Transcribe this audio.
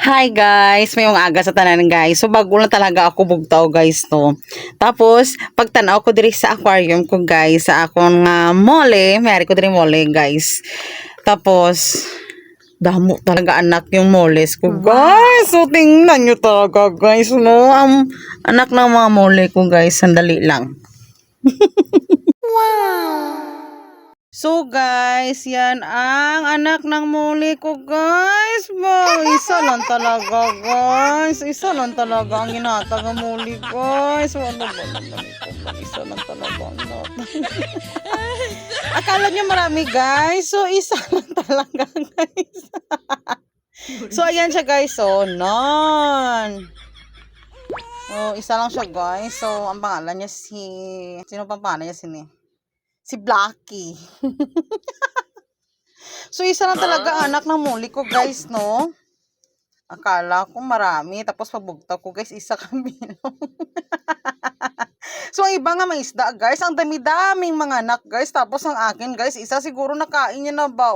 Hi guys, may aga sa tanan guys. So bago na talaga ako bugtaw guys to. Tapos pagtanaw ko diri sa aquarium ko guys, sa akong nga mole, mayari ko diri mole guys. Tapos damo talaga anak yung moles ko guys. So tingnan nyo talaga guys, no. Ang anak ng mga mole ko guys, sandali lang. So guys, yan ang anak ng muli ko guys. Ba, isa lang talaga guys. Isa lang talaga ang ginatag ng muli guys. Ano ba naman ito? Isa lang talaga ang ginatag. Akala nyo marami guys. So isa lang talaga guys. so ayan siya guys. So non. Oh, isa lang siya guys. So ang pangalan niya si... Sino pang pangalan niya si ni? Si Blacky. so, isa lang talaga anak ng muli ko, guys, no? Akala ko marami. Tapos, pabugtaw ko, guys, isa kami, no? so, ang iba nga may isda, guys. Ang dami-daming mga anak, guys. Tapos, ang akin, guys, isa siguro nakain niya na ba?